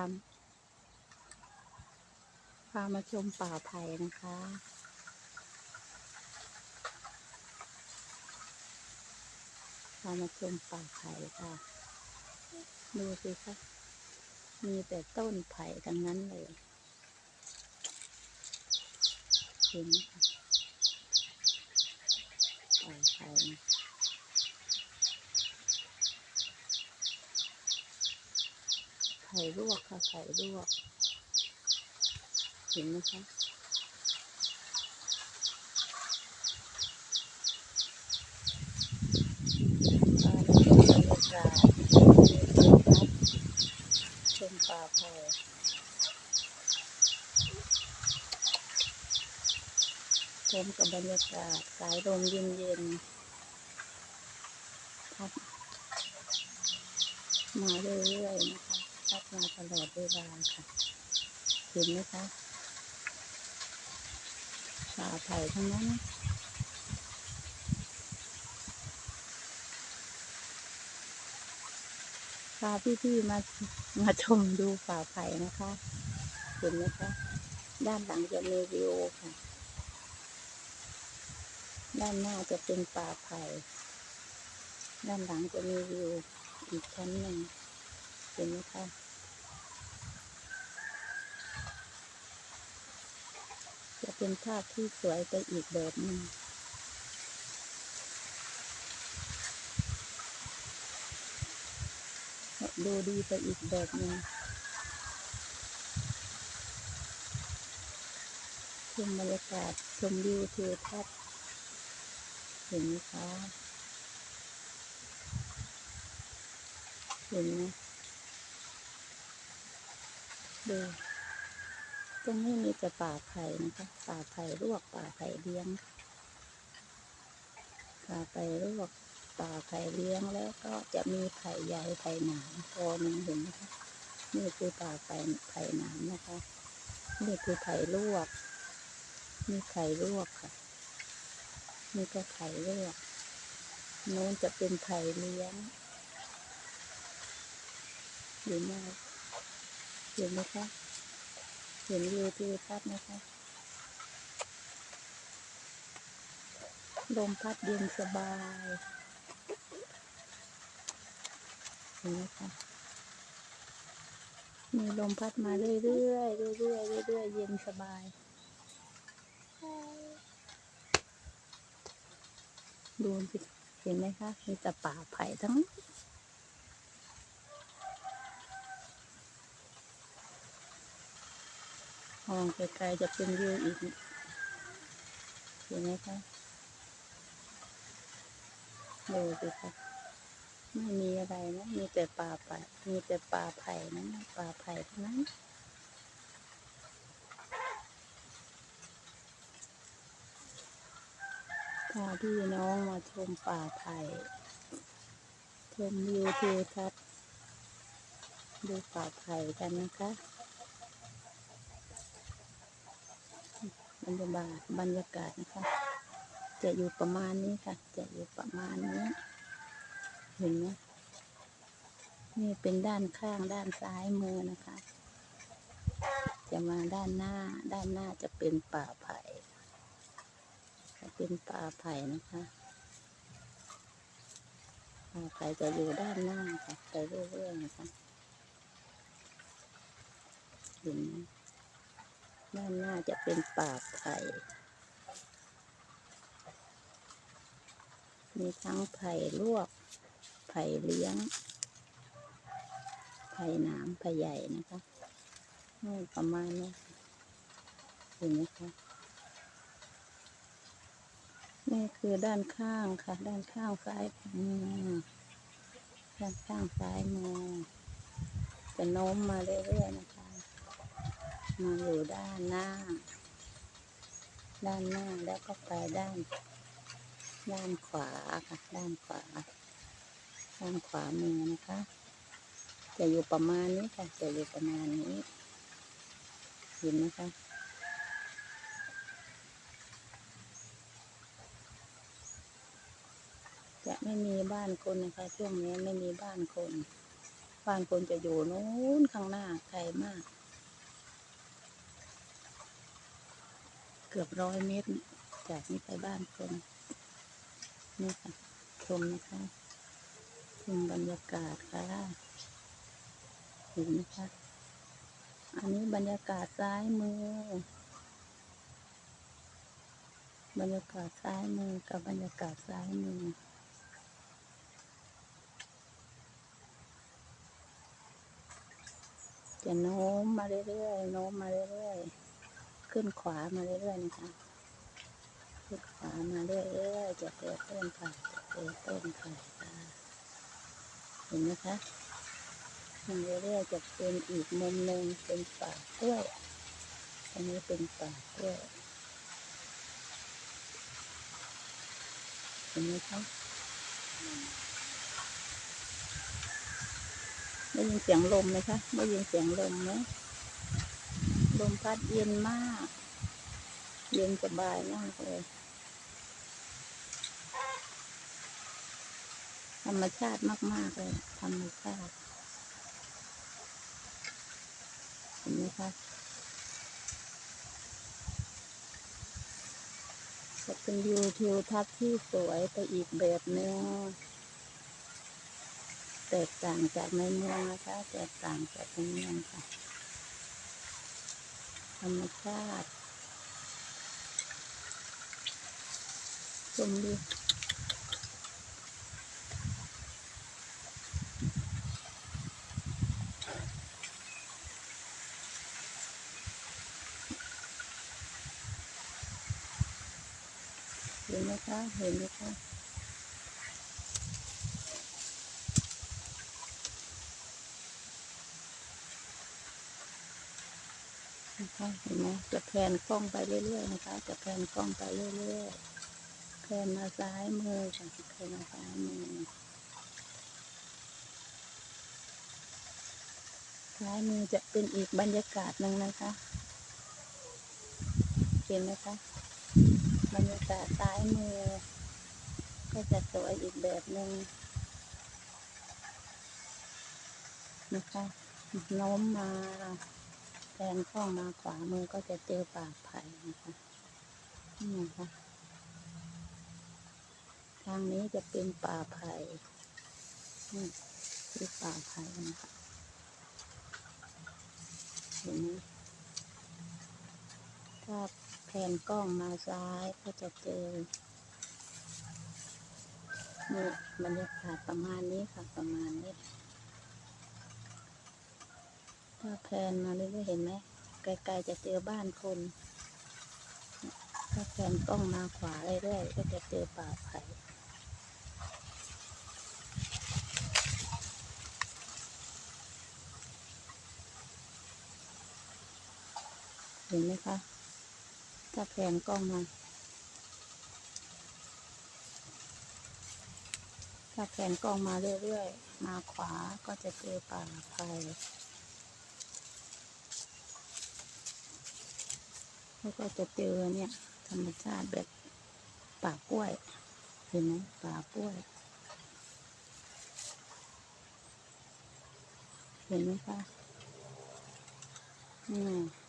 าพามาชมป่าไผ่นะคะ พามาชมป่าไผ่ค่ะ ดูสิคะมีแต่ต้นไผ่ทั้งนั้นเลยเห็นไหมคะป่าไผ่นะไผ่ลวกค่ะไผ่ลวก เห็นไหมคะพามาชมบรรยากาศชมป่าไผ่ชมกับบรรยากาศสายลมเย็นๆพัดมาเรื่อยๆนะคะ พัดมาตลอดเวลาค่ะ เห็นไหมคะป่าไผ่ทั้งนั้นพาพี่ๆมามาชมดูป่าไผ่นะคะ เห็นไหมคะด้านหลังจะมีวิวค่ะ ด้านหน้าจะเป็นป่าไผ่ ด้านหลังจะมีวิวอีกชั้นหนึ่งเห็นไหมคะ จะเป็นภาพที่สวยไปอีกแบบหนึ่งดูดีไปอีกแบบหนึ่งชมบรรยากาศชมวิวทิวทัศน์เห็นไหมคะเห็นไหมดู ตรงนี้มีแต่ป่าไผ่นะคะ ป่าไผ่ลวก ป่าไผ่เลี้ยง ป่าไผ่ลวก ป่าไผ่เลี้ยงแล้วก็จะมีไผ่ใหญ่ไผ่หนามพอหนึ่งเห็นไหมคะ นี่คือป่าไผ่ไผ่หนามนะคะ นี่คือไผ่ลวกมีไผ่ลวกค่ะ นี่ก็ไผ่ลวก โน้นจะเป็นไผ่เลี้ยงดีมากเห็นไหมคะ เห็นวิวทิวทัศน์ไหมคะ ลมพัดเย็นสบายเห็นไหมคะมีลมพัดมาเรื่อยๆเรื่อยๆเรื่อยๆเย็นสบาย ดูสิเห็นไหมคะ มีแต่ป่าไผ่ทั้งนั้นม องไกลๆจะเป็นวิวอีกเห็นไหมคะดูสิคะไม่มีอะไรนะมีแต่ป่าไผ่มีแต่ป่าไผ่นั้นนะป่าไผ่เทั้งนั้นพาพี่น้องมาชมป่าไผ่ชมวิวทิวทัศน์ดูป่าไผ่กันนะคะ บรรยากาศบรรยากาศนะคะ จะอยู่ประมาณนี้ค่ะ จะอยู่ประมาณนี้ เห็นไหมนี่เป็นด้านข้างด้านซ้ายมือนะคะ จะมาด้านหน้า ด้านหน้าจะเป็นป่าไผ่จะเป็นป่าไผ่นะคะป่าไผ่จะอยู่ด้านหน้าค่ะไปเรื่อยๆนะคะเห็นไหม ด้านหน้าจะเป็นป่าไผ่มีทั้งไผ่ลวก ไผ่เลี้ยง ไผ่หนามไผ่ใหญ่นะคะนี่ประมาณนี้ค่ะเห็นไหมคะนี่คือด้านข้างค่ะ ด้านข้างซ้ายมือด้านข้างซ้ายมือจะโน้มมาเรื่อยๆนะคะ มาอยู่ด้านหน้า ด้านหน้าแล้วก็ไปด้าน ด้านขวาค่ะ ด้านขวา ด้านขวามือนะคะ จะอยู่ประมาณนี้ค่ะ จะอยู่ประมาณนี้เห็นไหมคะจะไม่มีบ้านคนนะคะช่วงนี้ไม่มีบ้านคน บ้านคนจะอยู่นู้นข้างหน้าไกลมาก เกือบร้อยเมตร จากนี้ไปบ้านคนนี่ค่ะ ชมนะคะชมบรรยากาศค่ะเห็นไหมคะอันนี้บรรยากาศซ้ายมือ บรรยากาศซ้ายมือกับบรรยากาศซ้ายมือจะโน้มมาเรื่อยๆ โน้มมาเรื่อยๆ ขึ้นขวามาเรื่อยๆนะคะขึ้นขวามาเรื่อยๆจะเจอต้นไผ่จะเจอต้นไผ่เห็นไหมคะมาเรื่อยๆจะเป็นอีกมุมหนึ่งเป็นป่ากล้วยอันนี้เป็นป่ากล้วยเห็นไหมคะได้ยินเสียงลมไหมคะได้ยินเสียงลมไหม ลมพัดเย็นมาก เย็นสบายมากเลย ธรรมชาติมาก ๆ เลย ธรรมชาติเห็นไหมคะจะเป็นวิวทิวทัศน์ที่สวยไปอีกแบบนึงแตกต่างจากในเมืองนะคะ แตกต่างจากในเมืองค่ะ รรมชาติชมดิเห็นไหมคะเห็นไหมคะ นะคะเห็นไหมจะแพนกล้องไปเรื่อยๆนะคะจะแพนกล้องไปเรื่อยๆแพนมาซ้ายมือค่ะแพนมาซ้ายมือซ้ายมือจะเป็นอีกบรรยากาศหนึ่งนะคะเห็นไหมคะบรรยากาศซ้ายมือ ก็จะสวยอีกแบบหนึ่งนะคะ น้อมมา นกล้องมาขวามือก็จะเจอป่าไผ่นะคะนี่นะคะทางนี้จะเป็นป่าไผ่นี่คือป่าไผ่นะคะเห็นไหมถ้าแผนกล้องมาซ้ายก็จะเจอนี่บรรยากาศประมาณนี้ค่ะประมาณนี้ ถ้าแพนมาเรื่อยๆเห็นไหมไกลๆจะเจอบ้านคน ถ้าแพนกล้องมาขวาเรื่อยๆก็จะเจอป่าไผ่เห็นไหมคะถ้าแพนกล้องมาถ้าแพนกล้องมาเรื่อยๆ มาขวาก็จะเจอป่าไผ่ แล้วก็จะเจอเนี่ย ธรรมชาติแบบป่ากล้วย เห็นไหมป่ากล้วย เห็นไหมคะนี่